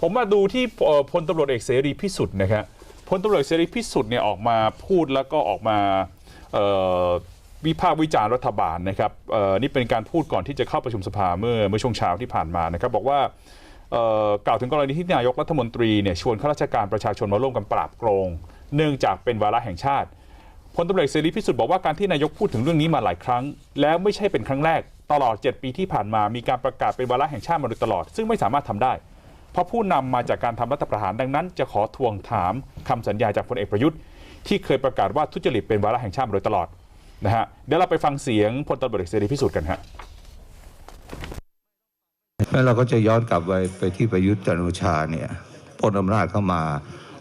ผมมาดูที่พลตำรวจเอกเสรีพิสุทธิ์นะครับพลตำรวจเสรีพิสุทธิ์เนี่ยออกมาพูดแล้วก็ออกมาวิพากษ์วิจารณ์รัฐบาลนะครับนี่เป็นการพูดก่อนที่จะเข้าประชุมสภาเมื่อเมื่อช่วงเช้าที่ผ่านมานะครับ บอกว่ากล่าวถึงกรณีที่นายกรัฐมนตรีเนี่ยชวนข้าราชการประชาชนมาร่วมกันปราบโกง เนื่องจากเป็นวาระแห่งชาติพลตำรวจเสรีพิสุทธิ์บอกว่าการที่นายกพูดถึงเรื่องนี้มาหลายครั้ง แล้วไม่ใช่เป็นครั้งแรกตลอด 7 ปีที่ผ่านมามีการประกาศเป็นวาระแห่งชาติมาโดยตลอด ซึ่งไม่สามารถทำได้ เพราะผู้นำมาจากการทำรัฐประหารดังนั้น จะขอทวงถามคำสัญญาจากพลเอกประยุทธ์ ที่เคยประกาศว่าทุจริตเป็นวาระแห่งชาติมาโดยตลอดนะฮะเดี๋ยวเราไปฟังเสียงพลตำรวจเอกเสรีพิสุทธิ์กันฮะแล้วเราก็จะย้อนกลับไปไปที่ประยุทธ์จันโอชาเนี่ยปลอำนาจเข้ามา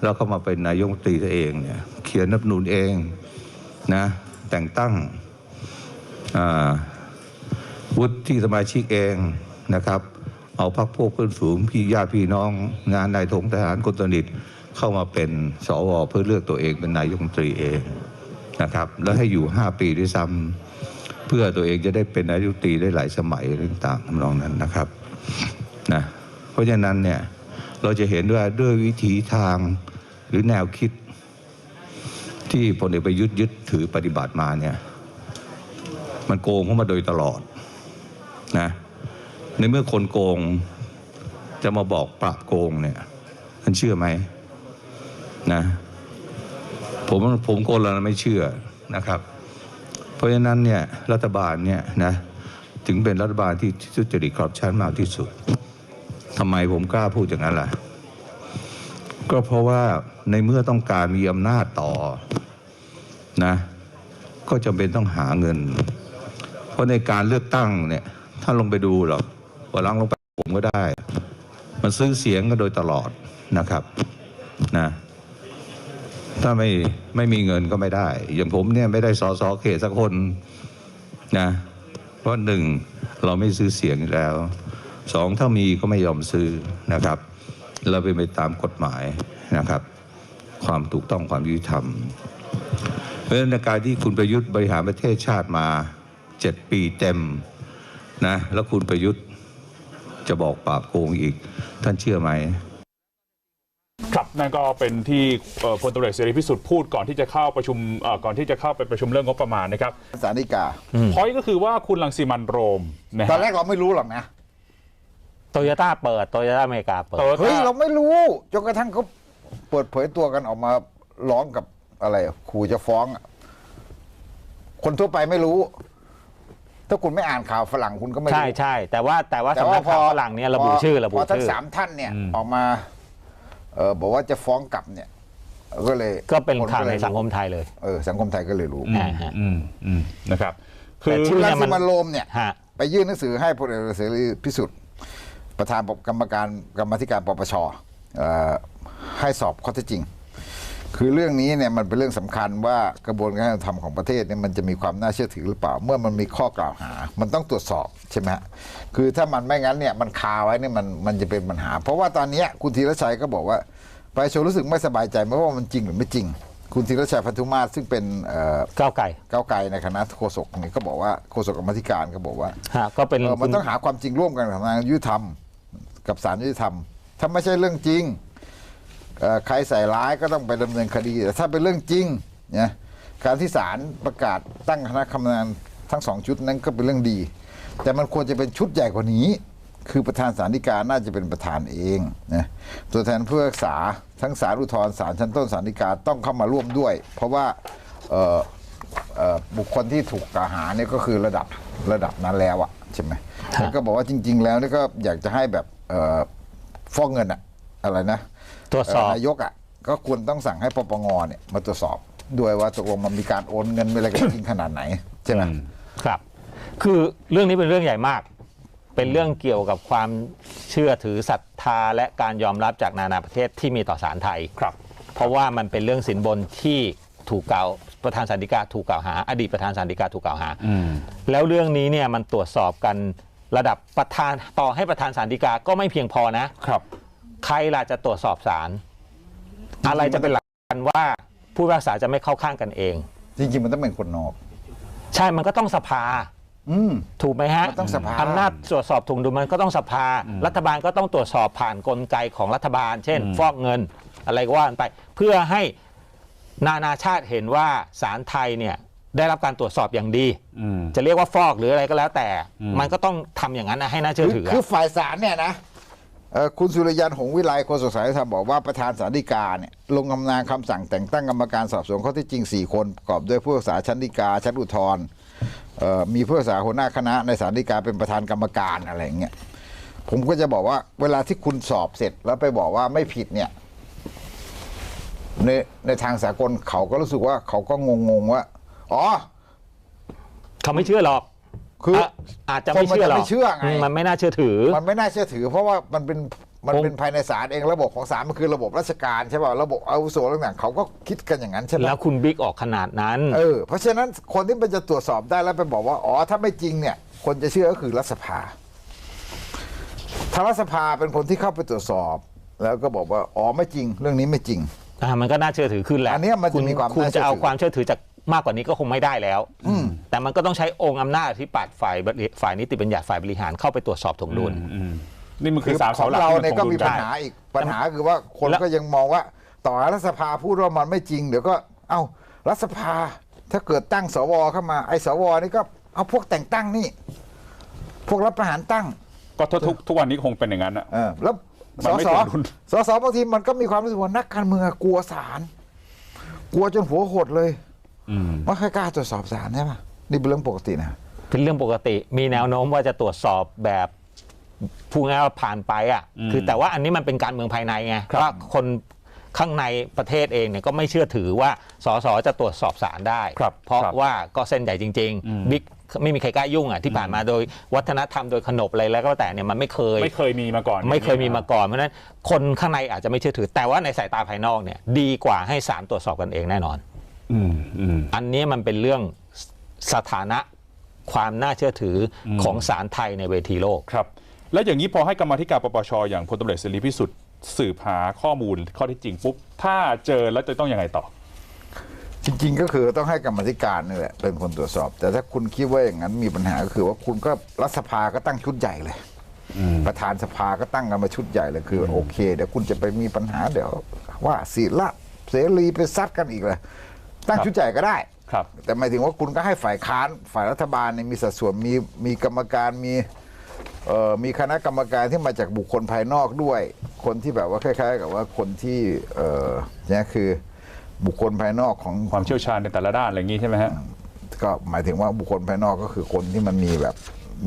แล้วเข้ามาเป็นนายกตรีตัวเองเนี่ยเขียนรัฐมนูนเองนะแต่งตั้งวุฒิสมาชิกเองนะครับ เอาพักพวกเพื่อนฝูงพี่ญาติพี่น้อง งานนายทงทหารคนสนิทเข้ามาเป็นสวเพื่อเลือกตัวเองเป็นนายกรัฐมนตรีเองนะครับ แล้วให้อยู่ 5 ปีด้วยซ้ำเพื่อตัวเองจะได้เป็นนายกรัฐมนตรีได้หลายสมัยต่างๆทำนองนั้นนะครับนะเพราะฉะนั้นเนี่ยเราจะเห็นว่าด้วยวิธีทางหรือแนวคิด ที่พลเอกประยุทธ์ยึดถือปฏิบัติมาเนี่ยมันโกงเข้ามาโดยตลอดนะ ในเมื่อคนโกง จะมาบอกปราบโกงเนี่ยท่านเชื่อไหมนะ ผมผมโกงแล้วไม่เชื่อนะครับ เพราะฉะนั้นเนี่ยรัฐบาลเนี่ยนะถึงเป็นรัฐบาลที่ทุจริตคอร์รัปชันมากที่สุดทำไมผมกล้าพูดอย่างนั้นล่ะ ก็เพราะว่าในเมื่อต้องการมีอำนาจต่อนะ ก็จำเป็นต้องหาเงิน เพราะในการเลือกตั้งเนี่ย ถ้าลงไปดูหรอก ว่าลังลงไปผมก็ได้ มันซื้อเสียงกันโดยตลอดนะครับนะถ้าไม่ไม่มีเงินก็ไม่ได้ อย่างผมเนี่ยไม่ได้สอสอเขตสักคนนะเพราะหนึ่งเราไม่ซื้อเสียงแล้วสองถ้ามีก็ไม่ยอมซื้อนะครับ เราเป็นไปตามกฎหมายนะครับ ความถูกต้องความยุติธรรมเพราะฉะนั้นการที่คุณประยุทธ์บริหารประเทศชาติมาเจ็ดปีเต็มนะแล้วคุณประยุทธ์ จะบอกปราบโกงอีก ท่านเชื่อไหมครับนั่นก็เป็นที่เอ่อพลตำรวจเอกเสรีพิสุทธิ์พูดก่อนที่จะเข้าประชุมเอ่อก่อนที่จะเข้าไปประชุมเรื่องงบประมาณนะครับสารดีกาพอยก็คือว่าคุณลังสิมันต์โรมนะตอนฮะแรกเราไม่รู้หรอกนะโตโยต้าเปิดโตโยต้าอเมริกาเปิดโตโยเฮ้ยต้าเราไม่รู้จนกระทั่งเขาเปิดเผยตัวกันออกมาร้องกับอะไรขู่จะฟ้องอะคนทั่วไปไม่รู้ ถ้าคุณไม่อ่านข่าวฝรั่งคุณก็ไม่รู้ใช่ใช่แต่ว่าแต่ว่าสำนักข่าวฝรั่งเนี่ยระบุพชื่อระบุพอทั้งชื่อสามท่านเนี่ยออกมาเออบอกว่าจะฟ้องกลับเนี่ย ก็เลยก็เป็นข่าวก็ในลยสังคมไทยเลยเออสังคมไทยก็เลยรู้อืมอ่าฮะอืมอืมนะครับ คืแต่อชื่คุณอรัเนี่งยมัสินมันต์โรมเนี่ยฮะไปยื่นหนังสือให้พลเอกเสรีพิสุทธิ์ประธานกรรมการกรรมาธิการปปชเอ่อให้สอบข้อเท็จจริง คือเรื่องนี้เนี่ยมันเป็นเรื่องสำคัญว่ากระบวนการยุติธรรมของประเทศเนี่ยมันจะมีความน่าเชื่อถือหรือเปล่า เมื่อมันมีข้อกล่าวหา มันต้องตรวจสอบใช่ไหมฮะคือถ้ามันไม่งั้นเนี่ยมันคาไว้เนี่ยมันมันจะเป็นปัญหา เพราะว่าตอนเนี้ยคุณธีรชัยก็บอกว่าประชาชนรู้สึกไม่สบายใจไม่ว่ามันจริงหรือไม่จริง คุณธีรชัยพันธุมาศซึ่งเป็นเอ่อก้าวไก่ก้าวไกลในคณะโฆษกนี่ก็บอกว่าโฆษกกรรมาธิการก็บอกว่าฮะก็เป็นเออมันต้องหาความจริงร่วมกันกับทางยุติธรรม กับศาลยุติธรรมถ้าไม่ใช่เรื่องจริงเอ่อ ใครใส่ร้ายก็ต้องไปดำเนินคดีแต่ถ้าเป็นเรื่องจริงเนี่ยการที่ศาลประกาศตั้งคณะกรรมการทั้งสองชุดนั้นก็เป็นเรื่องดี แต่มันควรจะเป็นชุดใหญ่กว่านี้ คือประธานศาลฎีกาน่าจะเป็นประธานเองนะตัวแทนผู้พิพากษาทั้งศาลอุทธรณ์ศาลชั้นต้นศาลฎีกาต้องเข้ามาร่วมด้วย เพราะว่าเอ่อเอ่อบุคคลที่ถูกกล่าวหาเนี่ยก็คือระดับระดับนั้นแล้วอะใช่ไหมแล้วก็บอกว่าจริง ๆ แล้วนี่ก็อยากจะให้แบบเอ่อฟอกเงินอะอะไรนะ ตรวจสอบเนายกอะก็ควรต้องสั่งให้ปปงเนี่ยมาตรวจสอบด้วยว่าตกลงมันมีการโอนเงินไปอะไรกันจริงขนาดไหนใช่ไหมครับ คือเรื่องนี้เป็นเรื่องใหญ่มาก เป็นเรื่องเกี่ยวกับความเชื่อถือศรัทธาและการยอมรับจากนานาประเทศที่มีต่อศาลไทยครับ เพราะว่ามันเป็นเรื่องสินบนที่ถูกกล่าวประธานสันติกาถูกกล่าวหา อดีตประธานสันติกาถูกกล่าวหาอืมแล้วเรื่องนี้เนี่ยมันตรวจสอบกันระดับประธานต่อให้ประธานสันติกาก็ไม่เพียงพอนะครับ ใครล่ะจะตรวจสอบศาลอะไรจะเป็นหลักการว่าผู้พิพากษาจะไม่เข้าข้างกันเอง จริงๆมันต้องเป็นคนนอก ใช่มันก็ต้องสภา อืม ถูกไหมฮะมันต้องสภา อำนาจตรวจสอบถุงดุลมันก็ต้องสภา รัฐบาลก็ต้องตรวจสอบผ่านกลไกของรัฐบาล เช่น ฟอกเงินอะไรก็ว่ากันไป เพื่อให้นานาชาติเห็นว่าศาลไทยเนี่ยได้รับการตรวจสอบอย่างดีอืมจะเรียกว่าฟอกหรืออะไรก็แล้วแต่อืมมันก็ต้องทำอย่างนั้นนะให้น่าเชื่อถือคืออะฝ่ายศาลเนี่ยนะเอ่อ คุณสุริยันหงวิไลโฆษกสารยุติธรรมบอกว่าประธานศาลฎีกาเนี่ยลงอำนาจคำสั่งแต่งตั้งกรรมการสอบสวนข้อเที่จริง 4 คนประกอบด้วยผู้พิพากษาชั้นฎีกาชั้นอุทธร์มีผู้พิพากษาหัวหน้าคณะในศาลฎีกาเป็นประธานกรรมการอะไรอย่างเงี้ยผมก็จะบอกว่าเวลาที่คุณสอบเสร็จแล้วไปบอกว่าไม่ผิดเนี่ยในในทางสากลเขาก็รู้สึกว่าเขาก็งงๆว่า อ๋อ เขาไม่เชื่อหรอก คือะอาจจะไม่เชื่อหรอกคนมันจะไม่เชื่อไงมมันไม่น่าเชื่อถือ มันไม่น่าเชื่อถือ เพราะว่ามันเป็นมันผมเป็นภายในศาลเองระบบของศาลมันคือระบบราชการใช่ป่ะระบบอาวุโสต่างๆเขาก็คิดกันอย่างนั้นใช่ไหมแล้วคุณบิ๊กออกขนาดนั้นเออเพราะฉะนั้นคนที่มันจะตรวจสอบได้แล้วไปบอกว่าอ๋อถ้าไม่จริงเนี่ย คนจะเชื่อก็คือรัฐสภาถ้ารัฐสภาเป็นคนที่เข้าไปตรวจสอบ แล้วก็บอกว่าอ๋อไม่จริง เรื่องนี้ไม่จริงอ่ามันก็น่าเชื่อถือขึ้นแหละอันเนี้ยมันจะคุณมีความคุณน่าเชื่จะอถือเอาความเชื่อถือจากมากกว่านี้ก็คงไม่ได้แล้ว แต่มันก็ต้องใช้องค์อำนาจที่ปัดฝ่ายบริฝ่ายนิติบัญญัติฝ่ายบริหารเข้าไปตรวจสอบถวงดุล อืมนี่มันคืคืออสามขเสาองหลักเราที่เนี่ยก็คงมีดูปัญได้หาอีกปัญหาคือว่าคนแล้ว ก็ยังมองว่า ต่อให้รัฐสภาพูดว่ามันไม่จริงเดี๋ยวก็เอ้ารัฐสภาถ้าเกิดตั้งสวเข้ามาไอ้สวนี่ก็เอาพวกแต่งตั้งนี่ พวกรับประหารตั้ง ก็ทุกทุกทุกวันนี้คงเป็นอย่างนั้นอะ เออแล้วมัสนไม่สสมดุลสสบางทีมันก็มีความรู้สึกว่านักการเมืองอะกลัวศาลกลัวจนหัวหดเลยอืมไม่ค่อยกล้าตรวจสอบศาลใช่ปะ นี่เป็นเรื่องปกตินะเป็นเรื่องปกติ มีแนวโน้มว่าจะตรวจสอบแบบพูดง่ายๆว่าผ่านไปอะอืมคือแต่ว่าอันนี้มันเป็นการเมืองภายในไงครับว่าคนข้างในประเทศเองเนี่ยก็ไม่เชื่อถือว่าสสจะตรวจสอบสารได้ครับเพราะครับว่าก็เส้นใหญ่จริงอืมๆบิ๊กไม่มีใครกล้ายุ่งอะที่ผ่านมาโดยวัฒนธรรมโดยขนบอะไรแล้วก็แต่เนี่ยมันไม่เคย ไม่เคยมีมาก่อน ไม่เคยมีมาก่อนเพราะฉะนั้นคนข้างในอาจจะไม่เชื่อถือ แต่ว่าในสายตาภายนอกเนี่ยดีกว่าให้ศาลตรวจสอบกันเองแน่นอนอืมอืมอันนี้มันเป็นเรื่อง สถานะความน่าเชื่อถืออมของศาลไทยในเวทีโลก ครับ แล้วอย่างนี้พอให้กรรมาธิการปปชอย่างพลตำรวจเสรีพิสุทธิ์สืบหาข้อมูลข้อเที่จริงปุ๊บ ถ้าเจอแล้วจะต้องยังไงต่อ จริงๆ ก็คือต้องให้กรรมาธิการนี่แหละเป็นคนตรวจสอบ แต่ถ้าคุณคิดว่าอย่างนั้นมีปัญหาก็คือว่าคุณก็รัฐสภาก็ตั้งชุดใหญ่เลย ประธานสภาก็ตั้งกันมาชุดใหญ่เลยคืออโอเค เดี๋ยวคุณจะไปมีปัญหาเดี๋ยวว่าศีละเสรีไปซัดกันอีกเลยตั้งครับชุดใหญ่ก็ได้ ครับ แต่หมายถึงว่าคุณก็ให้ฝ่ายค้านฝ่ายรัฐบาลเนี่ยมีสัดส่วนมีมีกรรมการมีเอ่อมีคณะกรรมการที่มาจากบุคคลภายนอกด้วย คนที่แบบว่าคล้าย ๆ กับว่าคนที่เอ่อเนี่ยคือบุคคลภายนอกของความเชี่ยวชาญในแต่ละด้านอะไรอย่างนี้ใช่ไหมฮะก็หมายถึงว่าบุคคลภายนอกก็คือคนที่มันมีแบบ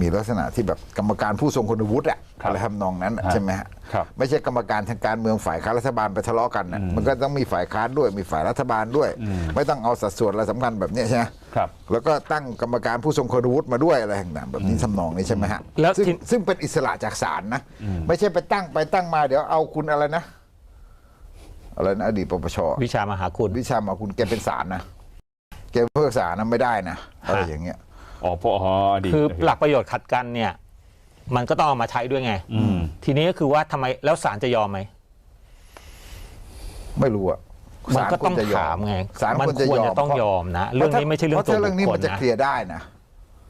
มีลักษณะที่แบบกรรมการผู้ทรงคุณวุฒิอะครับอะไรทำนองนั้นอะฮะใช่ไหมฮะครับไม่ใช่กรรมการทางการเมืองฝ่ายค้านรัฐบาลไปทะเลาะกันนะมันก็ต้องมีฝ่ายค้านด้วยมีฝ่ายรัฐบาลด้วย ไม่ต้องเอาสัดส่วนอะไรสำคัญแบบเนี้ยใช่ไหมครับแล้วก็ตั้งกรรมการผู้ทรงคุณวุฒิมาด้วยอะไรต่างๆแบบนี้ทำนองนี้ใช่ไหมฮะแล้วซึ่งที่ซึ่งเป็นอิสระจากศาลนะ ไม่ใช่ไปตั้งไปตั้งมาเดี๋ยวเอาคุณอะไรนะอะไรนะอดีตปปชวิชามหาคุณ วิชามาคุณแกเป็นศาลนะแกเพิกษานะไม่ได้นะอะไรอย่างเงี้ย อ๋อพออ๋อดีคือหลักประโยชน์ขัดกันเนี่ย มันก็ต้องเอามาใช้ด้วยไง อืม ทีนี้ก็คือว่าทำไมแล้วศาลจะยอมไหม ไม่รู้อะมันก็ต้องศลควรจะยถามไงศาลมันควรจะควรยอจะมต้องยอมนะ เรื่องนี้ไม่ใช่เรื่องเพราะตัวถ้าเรื่องบุนี้คคมัลนจะนะเคลียร์ได้นะ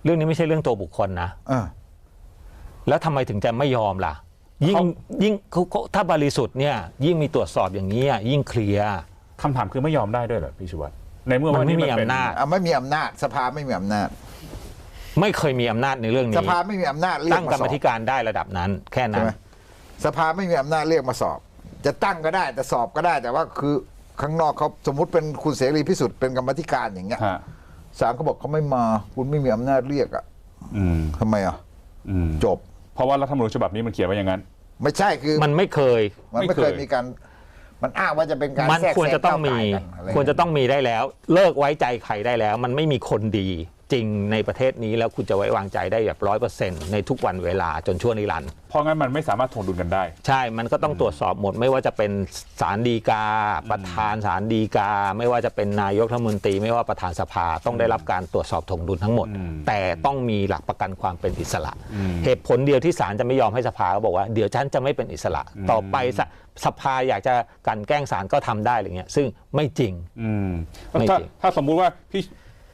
เรื่องนี้ไม่ใช่เรื่องตัวบุคคลนะ เออ แล้วทำไมถึงจะไม่ยอมล่ะ ยิ่งเขา ยิ่งเขาเขาถ้าบริสุทธิ์เนี่ย ยิ่งมีตรวจสอบอย่างนี้อะยิ่งเคลียร์ คำถามคือไม่ยอมได้ด้วยเหรอพี่ชูวัตรในเมื่อมันวันไม่นี้มีมันเป็นอำนาจ อะไม่มีอำนาจสภาไม่มีอำนาจ ไม่เคยมีอำนาจในเรื่องสนี้ภาไม่มีอำนาจเรียตั้กงมากรสรอมบธิการได้ระดับนั้น แค่ใช่นั้นไหมสภาไม่มีอำนาจเรียกมาสอบ จะตั้งก็ได้แต่สอบก็ได้แต่ว่าคือข้างนอกเขาสมมุติเป็นคุณเสรีพิสุทธิ์เป็นกรรมธิการอย่างเงี้ยฮะศาลเขาบอกเขาไม่มา คุณไม่มีอำนาจเรียกอะอืมทำไมอะอืมจบ เพราะว่ารัฐธรรมนูญฉบับนี้มันเขียนไว้อย่างนั้น ไม่ใช่คือมันไม่เคย มันไม่เคยไม่เคยมีการมันอ้างว่าจะเป็นการมันแทรกควรแซจะต้องมีก้าวไก่กันอะไรควรจะต้องมีได้แล้ว เลิกไว้ใจใครได้แล้ว มันไม่มีคนดี จริงในประเทศนี้แล้วคุณจะไว้วางใจได้แบบร้อยเปอร์เซ็นต์ในทุกวันเวลาจนชั่วนิรันดร์เพราะงั้นมันไม่สามารถทวงดุลกันได้ ใช่ มันก็ต้องตรวจสอบหมด ไม่ว่าจะเป็นศาลฎีกา ประธานศาลฎีกา ไม่ว่าจะเป็นนายกรัฐมนตรี ไม่ว่าประธานสภาต้องได้รับการตรวจสอบถวงดุลทั้งหมดอืมแต่ต้องมีหลักประกันความเป็นอิสระ เหตุผลเดียวที่ศาลจะไม่ยอมให้สภาก็บอกว่าเดี๋ยวฉันจะไม่เป็นอิสระ ต่อไปสสภาอยากจะกลันแกล้งศาลก็ทำได้อะไรเงี้ยซึ่งไม่จริงอืมไม่ถ้าจริงถ้าสมมุติว่าพี่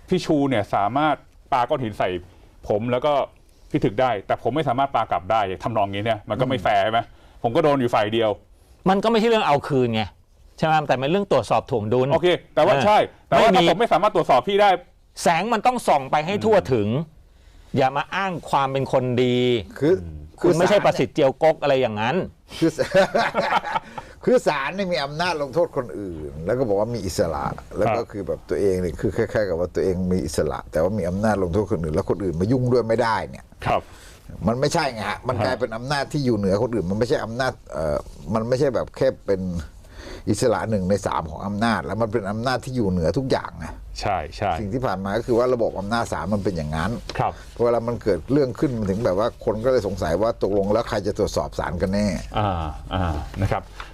พี่ชูเนี่ยสามารถปาก้อนหินใส่ผมแล้วก็พิถึกได้ แต่ผมไม่สามารถปากลับได้ทำนองนี้เนี่ยมันก็ไม่แฟร์ใช่ไหมผมก็โดนอยู่ฝ่ายเดียว มันก็ไม่ใช่เรื่องเอาคืนไงใช่ไหมแต่เป็นเรื่องตรวจสอบถ่วงดุลโอเค แต่ว่าเออใช่ แต่ว่าไม่ถ้ามีผมไม่สามารถตรวจสอบพี่ได้ แสงมันต้องส่องไปให้ทั่วถึง อย่ามาอ้างความเป็นคนดี คือคุณไม่ใช่ศาลประสิทธิ์เจียวกกอะไรอย่างนั้น คือ คือศาลเนี่ยมีอำนาจลงโทษคนอื่น แล้วก็บอกว่ามีอิสระ แล้วก็ครับคือแบบตัวเองเนี่ยคือคล้ายๆกับว่าตัวเองมีอิสระ แต่ว่ามีอำนาจลงโทษคนอื่น แล้วคนอื่นมายุ่งด้วยไม่ได้เนี่ยครับ มันไม่ใช่ไงฮะมันกลายเป็นอำนาจที่อยู่เหนือคนอื่น มันไม่ใช่อำนาจเอ่อมันไม่ใช่แบบแค่เป็นอิสระหนึ่งในสามของอำนาจ แล้วมันเป็นอำนาจที่อยู่เหนือทุกอย่างนะใช่ใช่สิ่งที่ผ่านมาก็คือว่าระบบอำนาจศาลมันเป็นอย่างนั้นครับเวลามันเกิดเรื่องขึ้นมันถึงแบบว่าคนก็เลยสงสัยว่าตกลงแล้วใครจะตรวจสอบศาลกันแน่อ่าอ่านะครับอะ